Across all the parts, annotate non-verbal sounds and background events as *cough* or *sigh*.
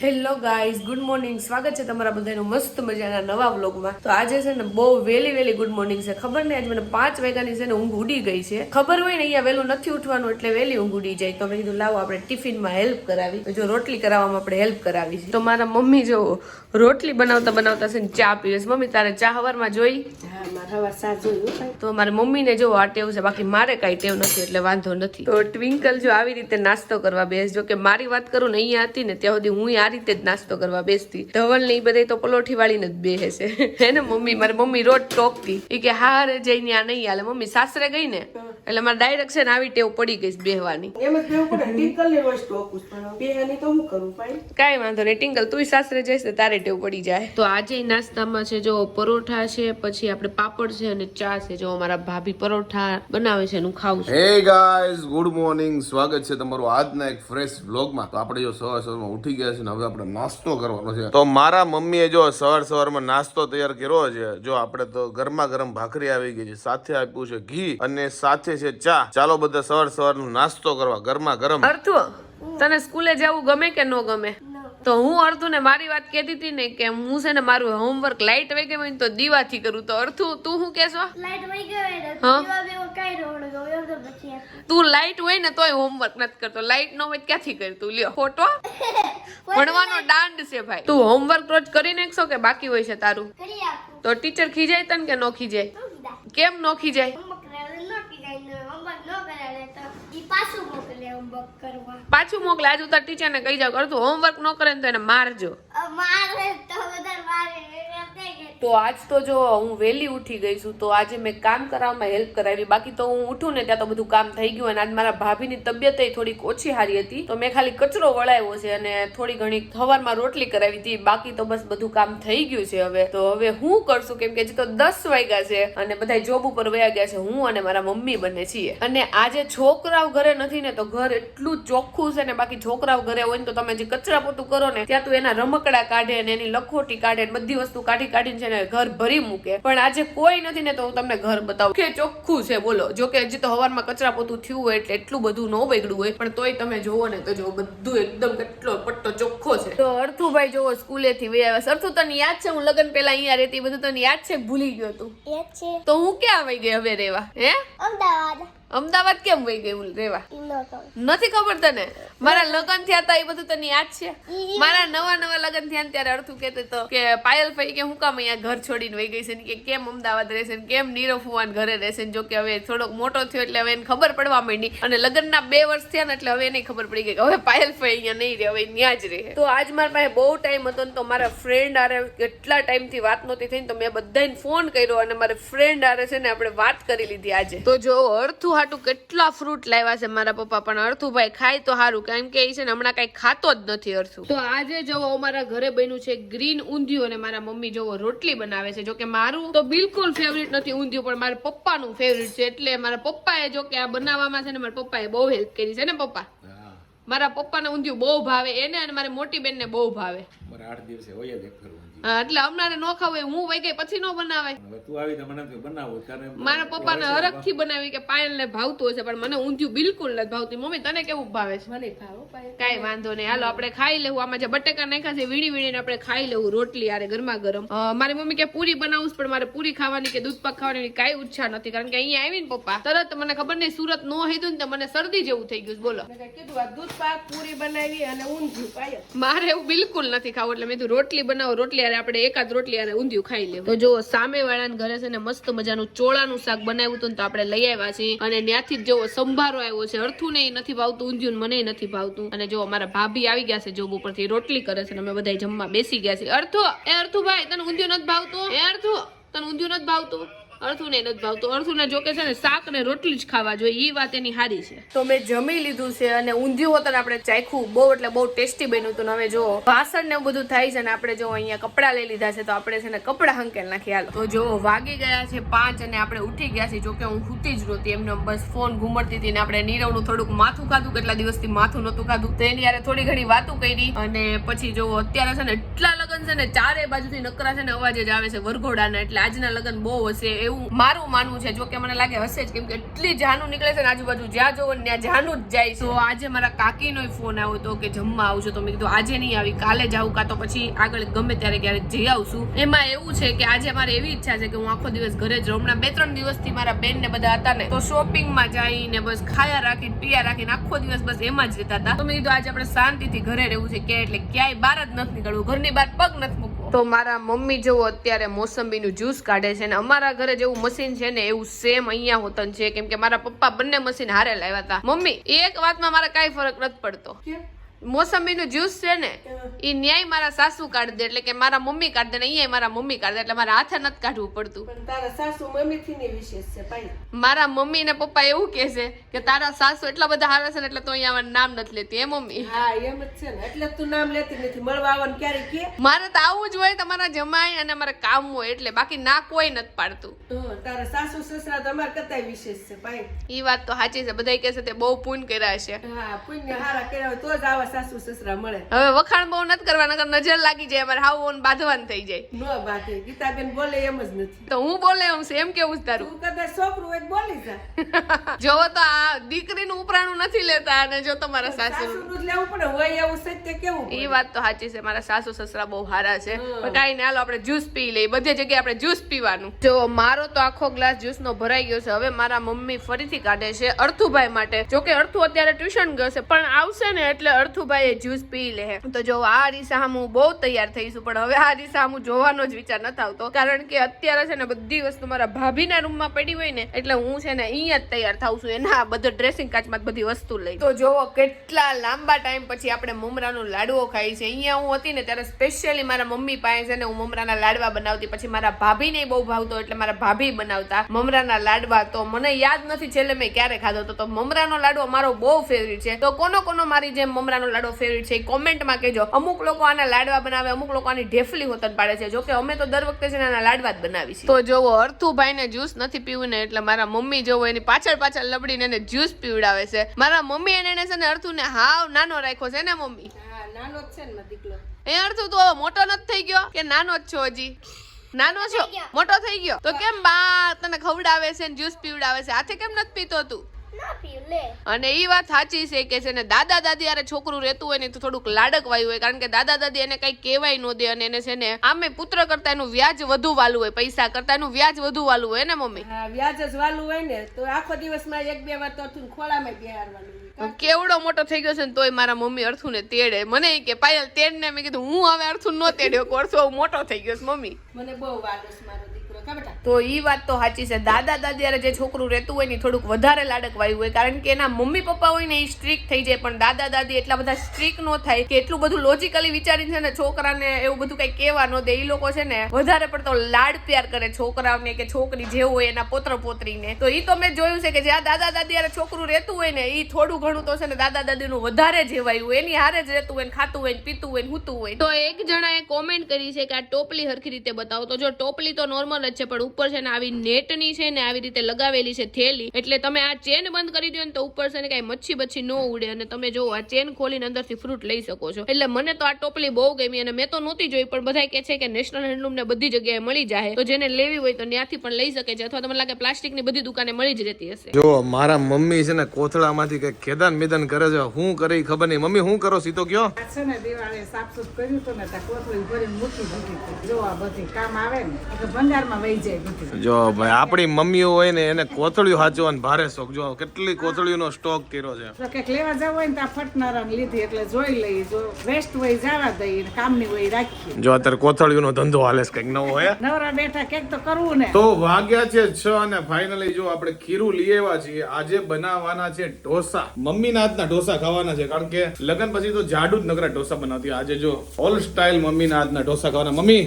Hello guys good morning સ્વાગત છે તમારા બધાનું મસ્ત મજાના નવા વ્લોગમાં તો આજે છે ને બહુ વહેલી વહેલી ગુડ મોર્નિંગ છે. ખબર નહીં આજે મને પાંચ વાગ્યાની છે ને ઊંઘ ઉડી ગઈ છે. ખબર હોય ને અહીંયા વહેલું નથી ઉઠવાનું એટલે વહેલી ઊંઘ ઉડી જાય. તો મેં કીધું લાવો આપણે ટિફિનમાં હેલ્પ કરાવી. જો રોટલી કરાવવામાં આપણે હેલ્પ કરાવી છે. તો મારા મમ્મી જો રોટલી બનાવતા બનાવતા છે ને ચા પીવે છે. મમ્મી તારે ચા હવારમાં જોઈ? તો મારા મમ્મીને જો આ ટેવ છે. બાકી મારે કાંઈ ટેવ નથી એટલે વાંધો નથી. તો ટ્વિંકલ જો આવી રીતે નાસ્તો કરવા બેસ. જો કે મારી વાત કરું ને અહીંયા હતી ને ત્યાં સુધી હું આ રીતે જ નાસ્તો કરવા બેસતી. ધવલ ને બધે તો પલોઠી વાળીને જ બેસે છે. *laughs* હે ને મમ્મી? મારી મમ્મી રોજ ટોકતી. એ કે હારે જઈને આ નહીં હાલે. મમ્મી સાસરે ગઈ ને એટલે મારે ડાયરેક્ટ છે ને આવી ટેવ પડી ગઈ બેહવાની. એમ જ કેવું પડે ટીકલ ને રોજ ટોકું જ પણ બેહાની તો હું કરું ભાઈ કાંઈ વાંધો નહીં ટિંકલ તું સાસરે જઈશ ને તારે ટેવ પડી જાય. તો આજે નાસ્તામાં છે જો પરોઠા છે પછી આપણે પાપડ છે અને ચા છે. જો અમારા ભાભી પરોઠા બનાવે છે એનું ખાવું છે. હે ગાઈઝ ગુડ મોર્નિંગ સ્વાગત છે તમારું આજના એક ફ્રેશ વ્લોગમાં તો આપણે જો સવાર સવારમાં ઉઠી ગયા છે ને હવે આપણે નાસ્તો કરવાનો છે. તો મારા મમ્મીએ જો સવાર સવારમાં નાસ્તો તૈયાર કર્યો છે. જો આપણે તો ગરમા ગરમ ભાખરી આવી ગઈ છે. સાથે આપ્યું છે ઘી અને સાથે છે. ચા ચાલો બધા સવાર સવાર નાસ્તો કરવા ગરમા ગરમ. અર્થુ તને સ્કૂલે જવું ગમે કે ન ગમે? તો હું અર્થુ ને મારી વાત કહેતી હતી ને કે હું છે ને મારું હોમવર્ક લાઈટ વહી ગઈ હોય ને તો દીવાથી કરું. તો અર્થુ તું શું કહેશો? લાઈટ વહી ગયો ને હા? દીવા બેવો કાંઈ રોડ ગયો એમ તો. તું લાઈટ હોય ને તોય હોમવર્ક નથી કરતો. લાઈટ નો હોય ક્યાંથી ક્યાંથી કરતું લ્યો ફોટો? *laughs* ભણવાનો દાંડ છે ભાઈ. તું હોમવર્ક રોજ કરી નાખશો કે બાકી હોય છે તારું? તો ટીચર ખીજાય તને કે નો ખીજાય? કેમ નો ખીજાય હોમવર્ક કરાવે ન કીધાય ને હોમવર્ક ન કરાવે તો ઈ પાછું મોકલે હોમવર્ક કરવા. પાછું મોકલે આજ ઉતાર ટીચર ને કહી જાવ કરતું હોમવર્ક ન કરે તો એને મારજો. મારે તો આજ તો જો હું વહેલી ઉઠી ગઈ છું તો આજે મેં કામ કરાવવામાં હેલ્પ કરાવી. બાકી તો હું ઉઠું ને ત્યાં તો બધું કામ થઈ ગયું અને આજ મારા ભાભીની તબિયત થોડીક ઓછી હારી હતી. તો મેં ખાલી કચરો વળાવ્યો છે અને થોડી ઘણી સવારમાં રોટલી કરાવી હતી. બાકી તો બસ બધું કામ થઈ ગયું છે હવે. તો હવે હું કરશું કેમ કે હજી તો દસ વાગ્યા છે અને બધા જોબ ઉપર વયા ગયા છે હું અને મારા મમ્મી બંને છીએ. અને આજે છોકરાઓ ઘરે નથી ને તો ઘર એટલું ચોખ્ખું છે ને બાકી છોકરાઓ ઘરે હોય ને તો તમે જે કચરા પોતું કરો ને ત્યાં તો એના રમકડા કાઢે ને એની લખોટી કાઢે ને બધી વસ્તુ કાઢી કાઢીને છે ને ઘર ભરી મૂકે. પણ આજે કોઈ નથી ને તો હું તમને ઘર બતાવું. કે ચોખ્ખું છે બોલો. જો કે હજી તો હવારમાં કચરા પોતું થયું હોય એટલે એટલું બધું ન બગડ્યું હોય પણ તોય તમે જોવો ને તો જો બધું એકદમ કેટલો પટ્ટો ચોખ્ખો છે. તો અર્થુભાઈ જોવો સ્કૂલેથી વહી આવ્યા અર્થુ તને યાદ છે? હું લગ્ન પેલા અહીંયા રહેતી બધું તને યાદ છે? ભૂલી ગયો તું. યાદ છે. તો હું ક્યાં આવી ગઈ હવે રેવા હે? અમદાવાદ. અમદાવાદ કેમ વહી ગયું રેવા? નથી ખબર તને? મારા લગ્ન થયા હતા એ બધું તને યાદ છે? મારા નવા નવા લગ્ન થયા ને ત્યારે અર્થું કહેતો તો કે પાયલ ભાઈ કે હું કામ અહીંયા ઘર છોડીને વહી ગઈ છે કે કેમ અમદાવાદ રહેશે ને કેમ નીરવ ફુવાન ઘરે રહેશે ને જો કે હવે થોડોક મોટો થયો એટલે હવે એને ખબર પડવા માંડી. અને લગ્નના બે વર્ષ થયા ને એટલે હવે એને ખબર પડી ગઈ કે હવે પાયલ ભાઈ અહીંયા નહીં રહે હવે ત્યાં જ રહે. તો આજ મારા પાસે બહુ ટાઈમ હતો ને તો મારા ફ્રેન્ડ આરે કેટલા ટાઈમથી વાત નહોતી થઈ ને તો મેં બધાને ફોન કર્યો અને મારા ફ્રેન્ડ આરે છે ને આપણે વાત કરી લીધી આજે. તો જો અર્થુ હાટું કેટલા ફ્રૂટ લાવ્યા છે મારા પપ્પા? પણ અર્થુભાઈ ખાય તો સારું કેમ કે એ છે ને હમણાં કઈ ખાતો જ નથી અર્થુ. તો આજે જવો અમારા ઘરે બન્યું છે ગ્રીન ઊંધિયું અને મારા મમ્મી જોવો રોટલી બનાવે છે. જોકે મારું તો બિલકુલ ફેવરિટ નથી ઊંધિયું પણ મારા પપ્પાનું ફેવરિટ છે. એટલે મારા પપ્પાએ જો કે આ બનાવવામાં છે ને મારા પપ્પાએ બહુ હેલ્પ કરી છે ને પપ્પા? મારા પપ્પાને ઊંધિયું બહુ ભાવે એને અને મારી મોટી બેનને બહુ ભાવે. મારે આઠ દિવસે હોય જ એક ફેરવું એટલે હમણાં ન ખાવું હું વહી ગઈ પછી નો બનાવાય હવે તું આવી તો મને બનાવો બનાવું ત્યારે મારા પપ્પાને હરખથી બનાવી કે પાયલ ને ભાવતું હશે પણ મને ઊંધિયું બિલકુલ નથી ભાવતી. મમ્મી તને કેવું ભાવે છે? મને ભાવો કાઈ વાંધો નહીં. હાલો આપણે ખાઈ લેવું. આમાં જે બટેકા નાખ્યા છે વીણી વીણીને આપણે ખાઈ લેવું રોટલી આરે ગરમા ગરમ. મારી મમ્મી કે પૂરી બનાવું પણ મારે પૂરી ખાવાની કે દૂધ પાક ખાવાની કાંઈ ઉચ્છા નથી કારણ કે અહીંયા આવીને પપ્પા. તરત મને ખબર નહીં સુરત નો હીધું ને તો મને શરદી જેવું થઈ ગયું બોલો. મેં કીધું દૂધ પાક પૂરી બનાવી અને ઊંધિયું મારે એવું બિલકુલ નથી ખાવું એટલે મેં રોટલી બનાવો રોટલી આરે આપણે એકાદ રોટલી અને ઊંધિયું ખાઈ લેવું. તો જો સામે વાળાના ઘરે છે ને મસ્ત મજાનું ચોળાનું શાક બનાવ્યું હતું તો આપણે લઈ આવ્યા છીએ. અને ત્યાંથી જ સંભારો આવ્યો છે અર્થું ને નથી ભાવતું, ઊંધિયું મને નથી ભાવતું. અને જો અમારા ભાભી આવી ગયા છે જોબ ઉપરથી, રોટલી કરે છે અને અમે બધા જમવા બેસી ગયા છીએ. અર્થો, એ અર્થુ ભાઈ તને ઊંધિયું નથી ભાવતું? એ અર્થુ, તને ઊંધિયું નથી ભાવતું? અર્થું ને નથી ભાવતું. અર્થુને જોકે ને, શાક ને રોટલી જ ખાવા જોઈએ. એ વાત એની સારી છે. તો મેં જમી લીધું છે અને ઊંધિયું હોત આપણે ચાખ્યું. બહુ એટલે બહુ ટેસ્ટી બન્યું હતું. હવે જો વાસણ ને બધું થાય છે ને, આપણે જો અહીંયા કપડા લઈ લીધા છે, તો આપણે છે ને કપડાં હંકેલ નાખી તો જો વાગી ગયા છે પાંચ અને આપણે ઉઠી ગયા છીએ. જોકે હું ખૂતી જ નહોતી. એમને બસ ફોન ઘુમડતી હતી ને, આપણે નીરવનું થોડુંક માથું ખાધું. કેટલા દિવસથી માથું નહોતું ખાધું. તો એની યારે થોડી ઘણી વાતો કરી. અને પછી જો અત્યારે છે ને, એટલા લગન છે ને, ચારે બાજુથી નકરા છે ને, અવાજ જ આવે છે વરઘોડાના. એટલે આજના લગન બહુ હશે. એવું મારું માનવું છે જો કે મને લાગે હશે જ કેમ કે એટલી જાનું નીકળે છે ને આજુબાજુ, જ્યાં જોવો ત્યાં જાનું જ જાય તો આજે મારા કાકીનો ફોન આવ્યો હતો કે જમવા આવજો, તો મેં કીધું આજે નહીં આવી, કાલે જાઉં કાં તો પછી આગળ ગમે ત્યારે ક્યારેક જઈ આવશું. એમાં એવું છે કે આજે મારે એવી ઈચ્છા છે કે હું આખો દિવસ ઘરે જ રહું. હમણાં બે ત્રણ દિવસથી મારા બેન ને બધા હતા ને, તો શોપિંગમાં જઈને બસ ખાયા રાખીને, પીયા રાખીને આખો દિવસ બસ એમાં જ રહેતા હતા. તો મેં કીધું આજે આપણે શાંતિથી ઘરે રહેવું છે કે એટલે ક્યાંય બહાર જ નથી નીકળવું, ઘરની બહાર પગ નથી મૂકવો. તો મારા મમ્મી જેવો અત્યારે મોસંબીનું જ્યુસ કાઢે છે ને અમારા ઘરે જેવું મશીન છે ને એવું સેમ અહીંયા હોતન છે. કેમ કે મારા પપ્પા બંને મશીન હારે લાવ્યા હતા. મમ્મી એક વાતમાં મારા કાંઈ ફરક નથી પડતો. મોસંબીનું જ્યુસ છે ને એ ન્યાય મારા સાસુ કાઢી દે એટલે કે મારા મમ્મી કાઢી દે ને અહીંયા મારા મમ્મી કાઢી દે એટલે મારા હાથે નથી કાઢવું પડતું. તારા સાસુ મમ્મી થી વિશેષ છે ભાઈ. મારા મમ્મી ને પપ્પા એવું કે છે કે તારા સાસુ એટલા બધા હારા છે ને એટલે તો અહીંયા નામ નથી લેતી એ મમ્મી? હા એમ જ છે ને. એટલે તું નામ લેતી નથી. મળવા આવવાનું ક્યારે કે? મારે તો આવું જ હોય તમારા જમાઈ અને મારે કામ હોય એટલે. બાકી ના કોઈ નથી પાડતું. તારા સાસુ સસરા તો અમાર કરતા વિશેષ છે ભાઈ. ઈ વાત તો સાચી છે. બધા કહે છે તે બહુ પૂન કર્યા છે. હા પુણ્ય હારા કર્યા હોય તો જ આવા સાસુ સસરા મળે. હવે વખાણ બહુ નથી કરવા નકર નજર લાગી જાય અમારે હાવ બાંધવાનું થઈ જાય. નો બાકી ગીતાબેન બોલે એમ જ નથી. તો હું બોલે એમ છે? એમ કેવું તારું? તું કદાચ છોકરું હોય બોલી જા. *laughs* જોવો તો આ દીકરીનું ઉપરાણું નથી લેતા અને જો તમારા સાસુ સાસુનું જ લેવું પડે હોય એવું સત્ય કેવું એ વાત તો સાચી છે મારા સાસુ સસરા બહુ સારા છે. પણ કાંઈ ને હાલો આપણે જ્યુસ પી લઈએ. બધી જગ્યાએ આપણે જ્યુસ પીવાનું. જો મારો તો આખો ગ્લાસ જ્યુસનો ભરાઈ ગયો છે. હવે મારા મમ્મી ફરીથી કાઢે છે અર્થુભાઈ માટે. જો કે અર્થુ અત્યારે ટ્યુશન ગયો છે પણ આવશે ને એટલે અર્થુભાઈ જ્યુસ પી લે તો જો આ રીસા હું બહુ તૈયાર થઈશું પણ હવે આ રીસા હું જોવાનો જ વિચાર નથી આવતો. કારણ કે અત્યારે છે ને બધી વસ્તુ મારા ભાભીના રૂમમાં પડી હોય ને એટલે હું છે ને અહીંયા જ તૈયાર થાઉં છું. એના બધો ડ્રેસિંગ કાચમાં બધી વસ્તુ લઈ તો જોવો કેટલા લાંબા ટાઈમ પછી આપણે મમરાનો લાડવો ખાઈ છે. અહીંયા હું હતી ને ત્યારે સ્પેશિયલી મારા મમ્મી પાસે છે ને હું મમરાના લાડવા બનાવતી. પછી મારા ભાભીને બહુ ભાવતો એટલે મારા ભાભી બનાવતા. મમરાના લાડવા તો મને યાદ નથી છેલ્લે મેં ક્યારે ખાધો હતો. તો મમરાનો લાડવો મારો બહુ ફેવરિટ છે. તો કોનો કોનો મારી જેમ મમરાનો લાડવો ફેવરિટ છે કોમેન્ટમાં કહેજો. અમુક લોકો આના લાડવા બનાવે અમુક લોકો આની ઢેફલી હોતન પાડે છે. જોકે અમે તો દર વખતે છે ને આના લાડવા જ બનાવી છે તો જોવો અર્થુભાઈને જ્યુસ નથી પીવું ને એટલે મારા મમ્મી જોવો એની પાછળ પાછળ લબડીને એને જ્યુસ પીવડાવે છે. મારા મમ્મી એને એને છે ને અર્થુને હાવ નાનો રાખ્યો છે ને મમ્મી? નાનો જ છે ને દીકરો. એ અર્થુ તો મોટો નથી થઈ ગયો કે નાનો જ છો હજી? નાનો છો? મોટો થઈ ગયો? તો કેમ બા તને ખવડાવે છે ને જ્યુસ પીવડાવે છે? હાથે કેમ નથી પીતો તું? અને એ વાત સાચી છે કે છે ને દાદા દાદી યારે છોકરું રહેતું હોય ને તો થોડુંક લાડક વાયું હોય. કારણ કે દાદા દાદી એને કઈ કહેવાય ન દે અને એને છે ને આમે પુત્ર કરતા એનું વ્યાજ વધુ વાલું હોય પૈસા કરતા એનું વ્યાજ વધુ વાલું હોય ને મમ્મી? વ્યાજ જ વાલું હોય ને તો આખો દિવસમાં એક બે વાર તો ખોળામાં બેહારવાનું કેવડો મોટો થઈ ગયો છે ને તોય મારા મમ્મી અર્થુને તેડે. મને કે પાયલ તેડ ને મેં કીધું હું હવે અર્થુન નો તેડ્યો અર્થુ મોટો થઈ ગયો છે મમ્મી. મને બહુ વાલો છે મારો તો ઈ વાત તો સાચી છે. દાદા દાદી જે છોકરું રહેતું હોય ને થોડુંક વધારે લાડક વાયું હોય. કારણ કે એના મમ્મી પપ્પા હોય ને એ સ્ટ્રીક થઈ જાય. પણ દાદા દાદી એટલા બધા સ્ટ્રીક નો થાય કે એટલું બધું લોજિકલી વિચારી છે ને છોકરાને એવું બધું કઈ કહેવા ન દે. એ લોકો છે ને વધારે પડતો લાડ પ્યાર કરે છોકરાઓને કે છોકરી જે હોય એના પોત્ર પોત્રીને. તો એ તો મેં જોયું છે કે જ્યાં દાદા દાદી હારે છોકરું રહેતું હોય ને એ થોડું ઘણું તો છે ને દાદા દાદીનું વધારે જેવાયું હોય. એની હારે જ રહેતું હોય ને ખાતું હોય ને પીતું હોય ને હૂતું હોય. તો એક જણાએ કોમેન્ટ કરી છે કે આ ટોપલી હરખી રીતે બતાવો. તો જો ટોપલી તો નોર્મલ જ છે પણ ઉપર છે ને આવી નેટની છે ને આવી રીતે લગાવેલી છે થેલી. એટલે તમે આ ચેન બંધ કરી દો ને તો ઉપર છે ને કઈ મચ્છી બચ્છી ન ઉડે અને તમે જો આ ચેન ખોલીને અંદરથી ફ્રૂટ લઈ શકો છો. એટલે મને તો આ ટોપલી બહુ ગમી અને મેં તો નહોતી જોઈ પણ બધા કહે છે કે નેશનલ હેન્ડલૂમ ને બધી જગ્યાએ મળી જાય તો જેને લેવી હોય તો ત્યાંથી પણ લઈ શકે છે અથવા તમને લાગે લાગે પ્લાસ્ટિકની બધી દુકાને મળી જ રહેતી હશે. જો મારા મમ્મી છે ને કોથળામાંથી કઈ ખેદાન મેદાન કરે છે હું કરી ખબર નહીં. મમ્મી હું કરો? સીધો કયો? છે ને દિવાળે સાફસૂફ કર્યું તો ને ત્યાં કોથળી ભરી મૂકી દીધી જો આ બધી કામ આવે ને ભંડારમાં વહી જાય બધી. જો ભાઈ આપણી મમ્મીઓ હોય ને એને કોથળીઓ સાચવવાનો ભારે શોખ. જો કેટલી કોથળીઓનો સ્ટોક કર્યો છે. કંઈક લેવા જવું હોય ને ત્યાં ફટનારાને લીધી એટલે જોઈ લઈએ. જો વેસ્ટ વહી જવા દઈએ ને કામની વહી રાખીએ. જો અત્યારે કોથળીઓનો ધંધો હાલે છે કંઈક નવો હોય નવરા બેઠા કંઈક તો કરવું ને. તો વાગ્યા છે છ અને ફાઇનલી જો આપણે ખીરું લઈ આવ્યા છીએ. આજે બનાવવાના છે ઢોસા. મમ્મીના હાથના ઢોસા ખાવાના છે કારણ કે લગ્ન પછી તો જાડુ જ નકરા ઢોસા બનાવતી. આજે જો ઓલ સ્ટાઇલ મમ્મીના હાથના ઢોસા ખાવાના. મમ્મી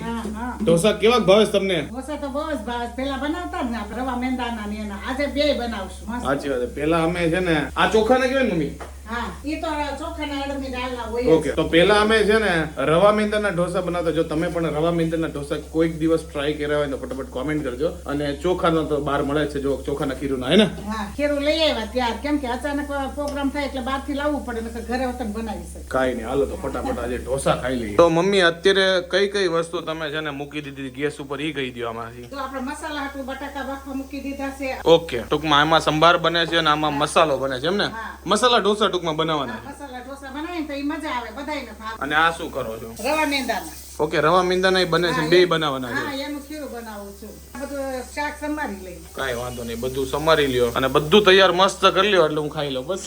ઢોસા કેવા ભાવે તમને? ઢોસા તો બહુ બસ ભાવે પેલા બનાવતા ને આપણે રવા મેંદાના ને એના. આજે બે બનાવશું. સાચી વાત પેલા અમે છે ને, આ ચોખા ને કેવાય મમ્મી? તો. ઓકે પેલા અમે છે ને રવા મેંદાના ઢોસા બનાવતા. જો તમે પણ રવા મેંદાના ઢોસા કોઈક દિવસ ટ્રાય કર્યા હોય તો ફટાફટ કોમેન્ટ કરજો. અને ચોખાનો તો બહાર મળે છે જો ચોખાના ખીરુના હે ને? ખીરું લઈ આવ્યા ત્યાર. કેમ કે અચાનક પ્રોગ્રામ થાય એટલે બહારથી લાવવું પડે નકર ઘરે વતન બનાવી શકે કાઈ નહીં હાલો તો ફટાફટ આજે ઢોસા ખાઈ લઈએ. તો મમ્મી અત્યારે કઈ કઈ વસ્તુ તમે છે ને મૂકી દીધી? ગેસ ઉપર ઈ કહી દો આમાંથી. તો આપણે મસાલા હાટું બટાકા બાફવા મૂકી દીધા છે. ઓકે ટૂંકમાં આમાં સંભાર બને છે અને આમાં મસાલો બને છે એમ ને? મસાલા ઢોસા ટૂંકમાં બનાવવાના અને આ શું કરો છો? રવા મેંદાના. ઓકે રવા મેંદાના બને છે બે બનાવવાના છે. એનું ખીરું બનાવું છું. બધું શાક સંભાળી લઈ. કાંઈ વાંધો નહીં બધું સમારી લ્યો. અને બધું તૈયાર મસ્ત કરી લ્યો એટલે હું ખાઈ લઉં બસ.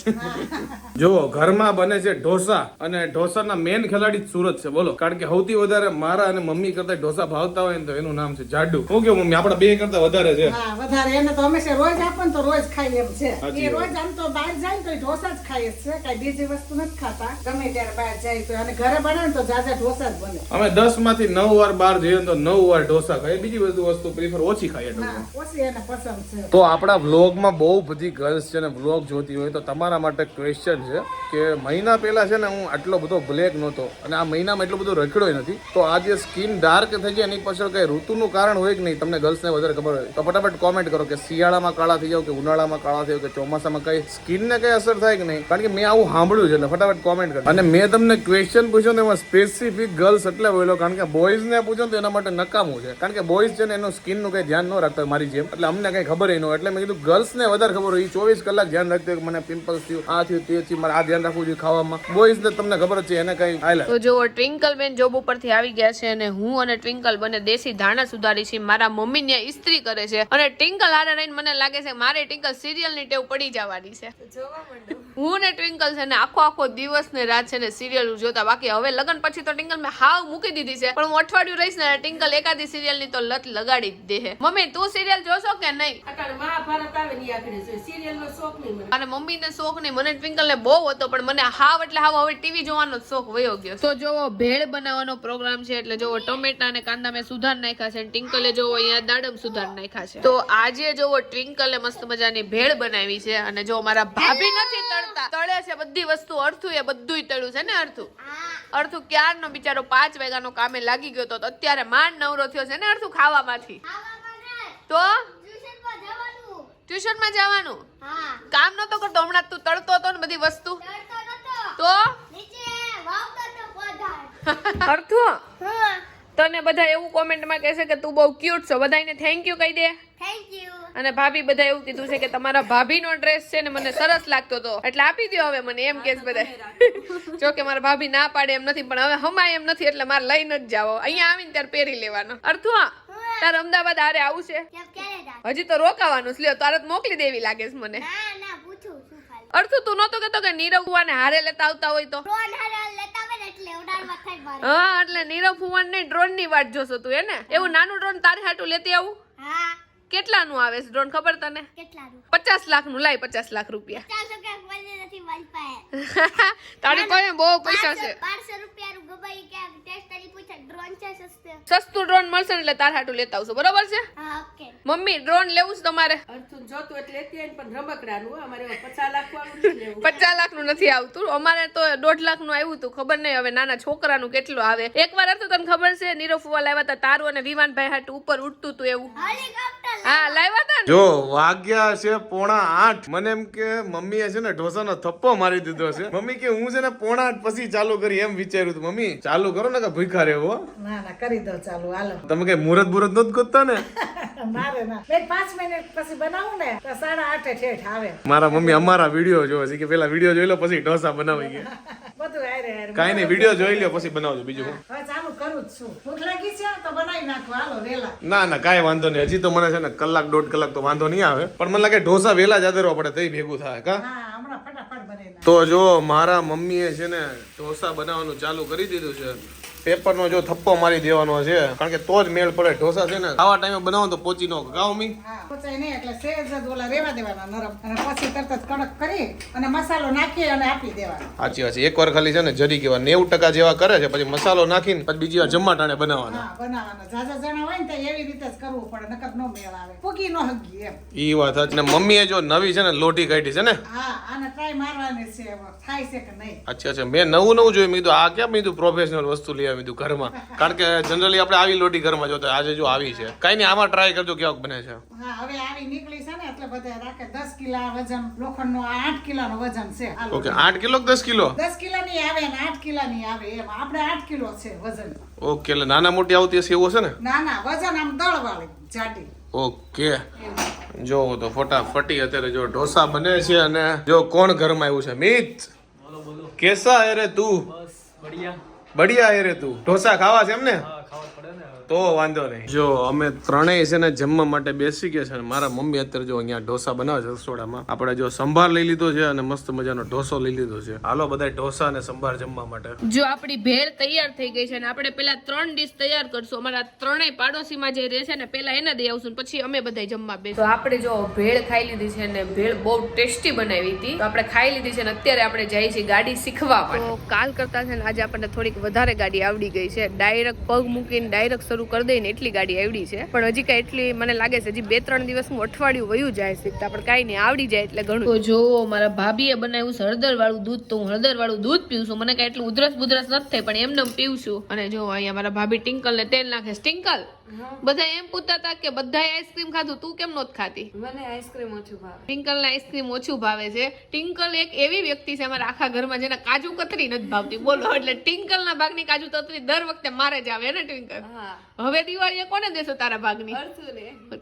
*laughs* જુઓ ઘરમાં બને છે ઢોસા અને ઢોસાના મેન ખેલાડી સુરત છે. બોલો કારણ કે સૌથી વધારે મારા અને મમ્મી કરતા ઢોસા ભાવતા હોય ને તો એનું નામ છે જાડુ. હું કેવું મમ્મી આપડા બે કરતા વધારે છે? હા વધારે. એને તો હંમેશા રોજ આપો તો રોજ ખાઈ એમ છે. એ રોજ આમ તો બહાર જાય તો ઢોસા જ ખાઈએ છે. કઈ બીજી વસ્તુ નથી ખાતા. ગમે ત્યારે બહાર જાય તો. અને ઘરે બને ને તો જાજા ઢોસા જ બને. અમે દસમાંથી નવ વાર બહાર જઈએ તો નવ વાર ઢોસા ખાઈએ. બીજી બધું વસ્તુ પ્રિફર ઓછી ખાઈએ એટલે ઓછી એને પસંદ છે. તો આપણા વ્લોગમાં બહુ બધી ગર્લ્સ છે ને વ્લોગ જોતી હોય તો તમારા માટે ક્વેશ્ચન છે કે મહિના પહેલા છે ને હું આટલો બધો બ્લેક નહોતો અને આ મહિનામાં એટલો બધો રખડ્યો નથી તો આ જે સ્કિન ડાર્ક થઈ જાય એની પાછળ કઈ ઋતુનું કારણ હોય કે નહીં? તમને ગર્લ્સને વધારે ખબર હોય. તો ફટાફટ કોમેન્ટ કરો કે શિયાળામાં કાળા થઈ જાવ કે ઉનાળામાં કાળા થઈ જાવ કે ચોમાસામાં કઈ સ્કિનને કઈ અસર થાય કે નહીં? કારણ કે મેં આવું સાંભળ્યું છે એટલે ફટાફટ કોમેન્ટ કરો અને મેં તમને ક્વેશ્ચન પૂછ્યો ને એમાં સ્પેસિફિક ગર્લ્સ એટલે બોલ્યો કારણ કે બોયઝને પૂછો તો એના માટે નકામું છે. કારણ કે બોયઝ છે ને એનું સ્કિનનું કઈ ધ્યાન ન રાખતા મારી જેમ. એટલે અમને કંઈ ખબર ન હોય. એટલે મેં કીધું ગર્લ્સને વધારે ખબર હોય. ચોવીસ કલાક ધ્યાન રાખતી હોય મને પિમ્પલ્સ થયું આ થયું તે થયું મારે આ ધ્યાન રાખવું જોઈએ ખાવામાં. બોયઝને તમને ખબર છે એને કઈ હાલે. તો જો ટ્વિંકલ બેન જોબ ઉપરથી આવી ગયા છે અને હું અને ટ્વિંકલ બંને દેશી ધાણા સુધારી છે. મારા મમ્મી ને ઇસ્ત્રી કરે છે. અને ટ્વિંકલ હારે રહીને મને લાગે છે મારે ટ્વિંકલ સિરિયલની ટેવ પડી જવાની છે. હું ને ટ્વિંકલ છે ને આખો આખો દિવસ ને રાત છે ને સિરિયલ જોતા. બાકી હવે લગન પછી તો ટ્વિંકલ મેં હાવ મૂકી દીધી છે. પણ હું અઠવાડિયું રહીશ ને ટ્વિંકલ એકાદી સિરિયલની તો લત લગાડી જ દે. છે. મમ્મી તું સિરિયલ જોશો કે નહીં? મહાભારત આવે ને આખરે છે સિરિયલ નો શોખ નહીં મને. અને મમ્મીને શોખ નહીં. મને ટ્વિંકલ ને બહુ હતો પણ મને હાવ એટલે હાવ હવે ટીવી જોવાનો શોખ વયો ગયો તો જોવો ભેળ બનાવવાનો પ્રોગ્રામ છે એટલે જોવો ટોમેટા અને કાંદા મેં સુધાર નાખ્યા છે ટ્વિંકલે જોવો અહીંયા દાડમ સુધાર નાખ્યા છે. તો આજે જોવો ટ્વિંકલે મસ્ત મજાની ભેળ બનાવી છે અને જો મારા ભાભી નથી તળતા તળે છે બધી વસ્તુ. અર્થું એ બધુંય તળ્યું છે ને અર્થું અર્થુ ક્યારનો બિચારો પાંચ વાગ્યાનો કામે લાગી ગયો તો તો અત્યારે માંડ નવરો થયો છે ને અર્થું ખાવામાંથી? તો? ટ્યુશનમાં જવાનું. જવાનું? હા. કામ નતો કરતો હમણાં તું તળતો હતો ને બધી વસ્તુ. તો? નીચે વાવતો તો પધાર *laughs* અર્થો? તને બધા એવું કોમેન્ટમાં કહેશે કે તું બહુ ક્યુટ છો. બધાને થેન્ક યુ કહી દે. અને ભાભી બધા એવું કીધું છે કે તમારા ભાભીનો ડ્રેસ છે ને મને સરસ લાગતો હતો. એટલે આપી દ્યો હવે મને એમ કેસ બધા જો કે મારા ભાભી ના પાડે એમ નથી પણ હવે હમાય એમ નથી એટલે મારે લઈને જ જાઓ. અહીંયા આવીને ત્યારે પહેરી લેવાનો. અર્થો? તાર અમદાવાદ આરે આવું છે? હજી તો રોકાવાનું છે. લ્યો તારે તો મોકલી દેવી લાગે છે મને. અર્થુ તું નતો કેતો કે નીરવ કુવાને હારે લેતા આવતા હોય તો? હા એટલે નીરવ ફુવાન ને ડ્રોનની વાત જોશો તું એને એવું નાનું ડ્રોન તારે હાટું લેતી આવું? હા. કેટલાનું આવે છે? ડ્રોન ખબર તને? પચાસ લાખનું લાય પચાસ લાખ રૂપિયા. *laughs* તારી પાસે બહુ પૈસા છે. સસ્તે. સસ્તું ડ્રોન મળશે એટલે તાર હાટું લેતા આવશો બરોબર છે? મમ્મી ડ્રોન લેવું છે તમારે? પચાસ લાખનું નથી આવતું. અમારે તો દોઢ લાખનું આવ્યું હતું ખબર નહીં. હવે નાના છોકરાનું કેટલું આવે. એકવાર હતું તને ખબર છે નીરવ ફુવા લાવ્યા હતા તારું અને વિવાનભાઈ હાટું ઉપર ઉડતું હતું એવું. હેલિકોપ્ટર હા લાવ્યા હતા જો વાગ્યા છે પોણા આઠ. મને એમ કે મમ્મીએ છે ને ઢોસાનો થપ્પો મારી દીધો છે. મમ્મી કે હું છે ને પોણા આઠ પછી ચાલુ કરી એમ વિચાર્યું હતું. મમ્મી ચાલુ કરો ને કે ભૂખા રહેવો ના ના કરી દો ચાલુ હાલો. તમે કઈ મુહૂર્ત મુહૂર્ત નથી ગોતતા ને? *laughs* મારે ના. બે પાંચ મિનિટ પછી બનાવું ને તો સાડા આઠે ઠેઠ આવે. મારા મમ્મી અમારા વીડિયો જોવે છે કે પેલા વીડિયો જોઈ લો પછી ઢોસા બનાવી ગયા. બધું હારે હારે કાંઈ નહીં વીડિયો જોઈ લ્યો પછી બનાવજો બીજું શું. હવે ચાલુ કરું જ છું. ભૂખ લાગી છે તો બનાવી નાખો. હાલો વેલા. ના ના કાંઈ વાંધો નહીં. હજી તો મને છે ને કલાક દોઢ કલાક તો વાંધો નહીં આવે. પણ મને લાગે ઢોસા વહેલા જ આદરવા પડે તઈ ભેગું થાય કા? હા હમણાં ફટાફટ બનાવી તો જો મારા મમ્મીએ છે ને ઢોસા બનાવવાનું ચાલુ કરી દીધું છે. પેપરનો જો થપ્પો મારી દેવાનો છે કારણ કે તો જ મેળ પડે ઢોસા છે ને. આવા ટાઈમે બનાવો તો પોચી નો ગાવ મી. પોચાય નહીં એટલે સેજ જ ઓલા રેવા દેવાના નરમ. અને પછી તરત જ કડક કરી અને મસાલો નાખી અને આપી દેવાનો. સાચી વાત છે. એકવાર ખાલી છે ને જરી કેવા નેવું ટકા જેવા કરે છે પછી મસાલો નાખીને પછી બીજી વાર જમવા ટાણે બનાવવાના. બનાવવાના. ઝાઝા જણા હોય ને તો એવી રીતે જ કરવું પડે નકર નો મેળ આવે. પૂકી નો હગી એમ. ઈ વાત સાચી. ને મમ્મીએ જો નવી છે ને લોટી કાઢી છે ને? હા આને ટ્રાય મારવાની છે થાય છે કે નહીં? અચ્છા અચ્છા મેં નવું નવું જોયું. મેં કીધું આ કેમ મેં કીધું પ્રોફેશનલ વસ્તુ લઈ આવી કીધું ઘરમાં. કારણ કે જનરલી આપણે આવી લોટી ઘરમાં જોતા આજે જો આવી છે. કઈ નહીં આમાં ટ્રાય કરજો કેવાક બને છે. હવે આવી નીકળી છે ને એટલે બધા રાખે દસ કિલા વજન. લોખંડ નો આઠ કિલો નું વજન છે. ઓકે આઠ કિલો દસ કિલો? દસ કિલો ની આવે ને આઠ કિલો ની આવે એમ. આપણે આઠ કિલો છે વજન. ઓકે એટલે નાના મોટી આવતી હશે એવું હશે ને? ના ના વજન આમ દળ વાળી જાડી. ઓકે. જોવો તો ફટાફટી અત્યારે જો ઢોસા બને છે અને જો કોણ ઘરમાં આવ્યું છે? મિત. કેસા અરે તું? તું બઢિયા. હે રે તું. ઢોસા ખાવા છે એમ ને તો વાંધો નહીં. જો અમે ત્રણેય છે ને જમવા માટે બેસી ગયા છે મારા મમ્મી અત્યારે જો અહીંયા ઢોસા બનાવે છે રસોડામાં. આપણે જો સંભાર લઈ લીધો છે અને મસ્ત મજાનો ઢોસો લઈ લીધો છે. હાલો બધા ઢોસા અને સંભાર જમવા માટે. જો આપણી ભેળ તૈયાર થઈ ગઈ છે અને આપણે પેલા ત્રણ ડીશ તૈયાર કરશું. અમારા ત્રણેય પાડોશીમાં જે રહે છે ને પેલા એને દઈ આવશું પછી અમે બધા જમવા બેસું. તો આપણે જો ભેળ ખાઈ લીધી છે ને ભેળ બહુ ટેસ્ટી બનાવી હતી. તો આપણે ખાઈ લીધી છે ને અત્યારે આપણે જઈએ છીએ ગાડી શીખવા માટે. કાલ કરતા છે ને આજે આપણને થોડીક વધારે ગાડી આવડી ગઈ છે. ડાયરેક્ટ પગ મૂકીને ડાયરેક્ટ શરૂ કરી દઈને એટલી ગાડી આવડી છે. પણ હજી કાંઈ એટલી મને લાગે છે, હજી બે ત્રણ દિવસનું અઠવાડિયું વયું જાય શીખતા પણ કાંઈ નહીં, આવડી જાય એટલે ઘણું. તો જો મારા ભાભીએ બનાવ્યું છે હળદર વાળું દૂધ, તો હું હળદર વાળું દૂધ પીવું છું. મને કાંઈ એટલું ઉધરસ બુધરસ નથી પણ એમને પીવું છું. અને જો અહીંયા મારા ભાભી ટિંકલ ને તેલ નાખે. ટિંકલ! બધા એમ પૂછતા હતા કે બધાએ આઈસ્ક્રીમ ખાધું તું કેમ નોત ખાતી મને આઈસ્ક્રીમ ઓછું ભાવે. ટિંકલ ને આઈસ્ક્રીમ ઓછું ભાવે છે. ટિંકલ એક એવી વ્યક્તિ છે અમારા આખા ઘરમાં જેને કાજુ કતરી નથી ભાવતી. બોલો એટલે ટિંકલ ના ભાગની કાજુ કતરી દર વખતે મારે જ આવે ને ટિંકલ? હવે દિવાળીએ કોને દેશો તારા ભાગની?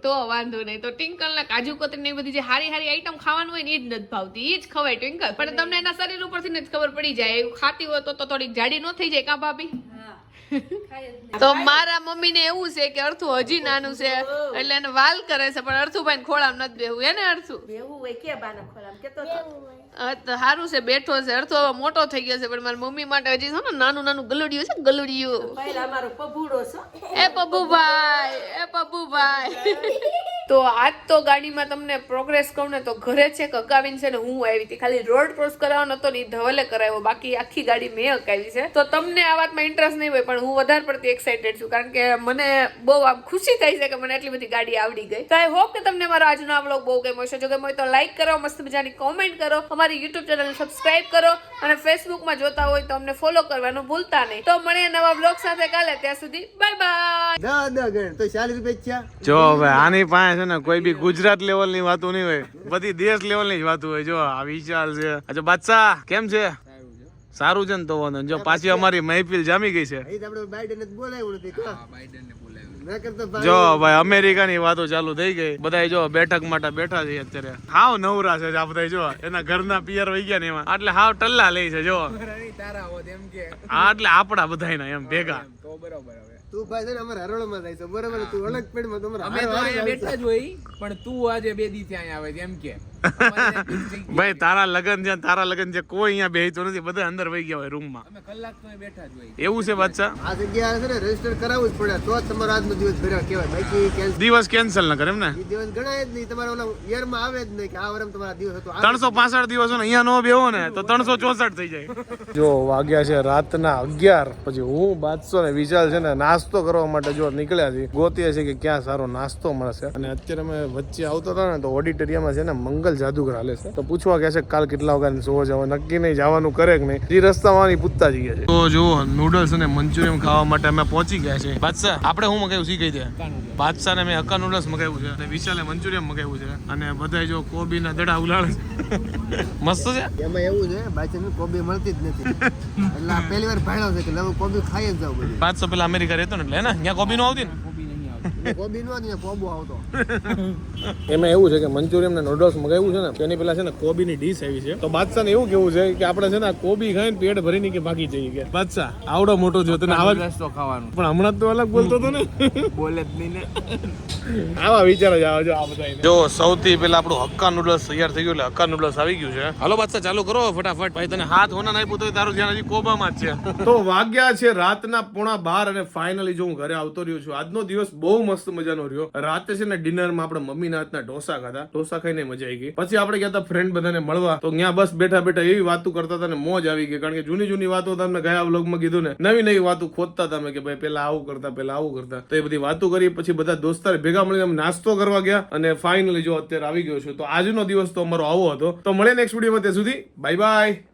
તો વાંધો નહીં. તો ટિંકલ ના કાજુ કતરી ની એ બધી જે હારી હારી આઈટમ ખાવાનું હોય ને એ જ નથી ભાવતી. એ જ ખવાય ટિંકલ. પણ તમને એના શરીર ઉપરથી જ ખબર પડી જાય. ખાતી હોય તો તો થોડીક જાડી ન થઈ જાય કા ભાભી? તો મારા મમ્મી ને એવું છે કે અર્થુ હજી નાનું છે એટલે એને વાલ કરે છે પણ અર્થુભાઈ ખોળામ નથી બેહવું. એને અર્થુ? એવું હોય કે બાના ખોરામ કેતો તો. સારું છે બેઠો છે. અર્થુ હવે મોટો થઈ ગયો છે પણ મારી મમ્મી માટે હજી છે ને નાનું નાનું ગલુડિયું છે ગલુડિયું. એ પપ્પુભાઈ એ પપ્પુભાઈ *laughs* તો આજ તો ગાડીમાં તમને પ્રોગ્રેસ કહું ને તો ઘરે છે કે અકાવીને છે ને હું આવી હતી. ખાલી રોડ ક્રોસ કરાવવાનો હતો ને એ ધવલે કરાવ્યો. બાકી આખી ગાડી મેં અકાવી છે. તો તમને આ વાતમાં ઇન્ટરેસ્ટ નહીં હોય પણ હું વધારે પડતી એક્સાઇટેડ છું. કારણ કે મને બહુ આમ ખુશી થઈ છે કે મને એટલી બધી ગાડી આવડી ગઈ. તો આઈ હોપ કે તમને મારો આજનો આ વ્લોગ બહુ ગમ્યો છે જો ગમ્યો તો લાઈક કરો મસ્ત મજાની કોમેન્ટ કરો અમારી યુટ્યુબ ચેનલ સબસ્ક્રાઇબ કરો અને ફેસબુકમાં જોતા હોય તો અમને ફોલો કરવાનું ભૂલતા નહીં. તો મળીએ નવા બ્લોગ સાથે કાલે. ત્યાં સુધી બાય બાય દા દા ગણ. તો ચાલીસ રૂપિયા જો હવે આની પાસે છે ને કોઈ બી ગુજરાત લેવલની વાતો નહીં હોય. બધી દેશ લેવલની જ વાતો હોય. જો આ વિશાલ છે. અચ્છા બાદશાહ કેમ છે? સારું છે ને તો વાંધો જો પાછી અમારી મહેફિલ જામી ગઈ છે. આપણે જ ના ભાઈ. જો ભાઈ અમેરિકાની વાતો ચાલુ થઈ ગઈ. બધા જો બેઠક માટે બેઠા છે અત્યારે. હાવ નવરા છે આ બધા જો. એના ઘરના પિયર વહી ગયા ને એમાં. એટલે હાવ ટલ્લા લઈ છે જો. હા એટલે આપડા બધાયના એમ ભેગા. તું ભાઈ છે ને અમારે હરોળમાં જાય છે. બરાબર તું અલગ પેડમાં તમારે અમે તો અહીંયા બેઠા જ હોય પણ તું આજે બે દી ત્યાં આવે છે એમ કે. *laughs* ભાઈ તારા લગન છે તારા લગન છે કોઈ અહીંયા બેહતો નથી બધા અંદર વહી ગયા હોય રૂમમાં. અમે કલાક તો બેઠા જ હોય. એવું છે બાદશાહ આ જગ્યા છે ને રજિસ્ટર કરાવવું જ પડે. તો જ તમારો આજનો દિવસ ભર્યા કહેવાય. બાકી. દિવસ કેન્સલ ન કરે એમ ને? દિવસ ગણાય જ નહીં. તમારે ઓલા યરમાં આવે જ નહીં કે આ વરમ તમારા દિવસ હતો. આ ત્રણસો પાસઠ દિવસો ને અહીંયા નો બેહો ને તો ત્રણસો ચોસઠ થઈ જાય. જો વાગ્યા છે રાતના અગિયાર પછી હું બાદશો ને વિશાલ છે ને નાસ્તો કરવા માટે જો નીકળ્યા છે ગોતીએ છે કે ક્યાં સારો નાસ્તો મળશે. અને અત્યારે અમે વચ્ચે આવતો હતા ને તો ઓડિટોરિયમમાં છે ને મંગલ જાદુગર હાલે છે. તો પૂછવા કે છે કાલ કેટલા વાગ્યા જોવા જવા નક્કી નહીં જવાનું કરે કે નહીં. એ રસ્તામાં પૂછતા જઈએ છે. તો જો નૂડલ્સ અને મંચુરિયન ખાવા માટે અમે પહોંચી ગયા છે. બાદશાહ આપણે હું મગાવ્યું? શી કહી દે? બાદશાહ ને મેં હક્કા નૂડલ્સ મગાવ્યું છે અને વિશાલે મંચુરિયન મગાવ્યું છે. અને બધા જો કોબીના દડા ઉલાળે છે. મસ્ત છે? એમાં એવું છે બાદશાહ કોબી મળતી જ નથી. એટલે પહેલી વાર ભાડ્યો છે કે લવ કોબી ખાઈ જ જાવ બાદશાહ પેલા અમેરિકા રહેતો ને એટલે હે ને? ત્યાં કોબી નો આવતી ને? કોબી નહીં આવતી. *laughs* કોબી નો ને કોબો આવતો. એમાં એવું છે કે મંચુરિયન ને નૂડલ્સ મગાવ્યું છે ને તેની પેલા છે ને કોબીની ડીશ આવી છે. તો બાદશાહ ને એવું કેવું છે કે આપણે છે ને કોબી ખાઈને પેટ ભરીને કે ભાગી જઈએ કે. બાદશાહ આવડો મોટો જો તને આવા રસ્તો ખાવાનું. પણ હમણાં તો અલગ બોલતો હતો ને. બોલે જ નહીં ને. આવા વિચારો જ આવે જો આ બધા જો સૌથી પેલા આપણું હક્કા નૂડલ્સ તૈયાર થઈ ગયું એટલે હક્કા નૂડલ્સ આવી ગયું છે. હાલો બાદશાહ ચાલુ કરો ફટાફટ. ભાઈ તને હાથ હોના નાખ્યું તો તારું ધ્યાન હજી કોબામાં જ છે. તો વાગ્યા છે રાતના પોણા બાર અને ફાઇનલી જો હું ઘરે આવતો રહ્યો છું આજનો દિવસ બહુ મસ્ત મજાનો રહ્યો. રાતે છે ને ડિનરમાં આપણે મમ્મીના હાથના ઢોસા ખાધા. ઢોસા ખાઈને મજા આવી ગઈ. પછી આપણે ગયા હતા ફ્રેન્ડ બધાને મળવા. તો ત્યાં બસ બેઠા બેઠા એવી વાતો કરતા હતા ને મોજ આવી ગઈ. કારણ કે જૂની જૂની વાતો તમને ગયા વ્લોગમાં કીધું ને, નવી નવી વાતો ખોદતા તમે કે ભાઈ પેલા આવું કરતા પેલા આવું કરતા. તો એ બધી વાતો કરી, પછી બધા દોસ્તાર ભેગા મળીને નાસ્તો કરવા ગયા અને ફાઇનલી જો અત્યારે આવી ગયો છું. તો આજનો દિવસ તો અમારો આવો હતો. તો મળે નેક્સ્ટ વિડીયોમાં ત્યાં સુધી. Bye bye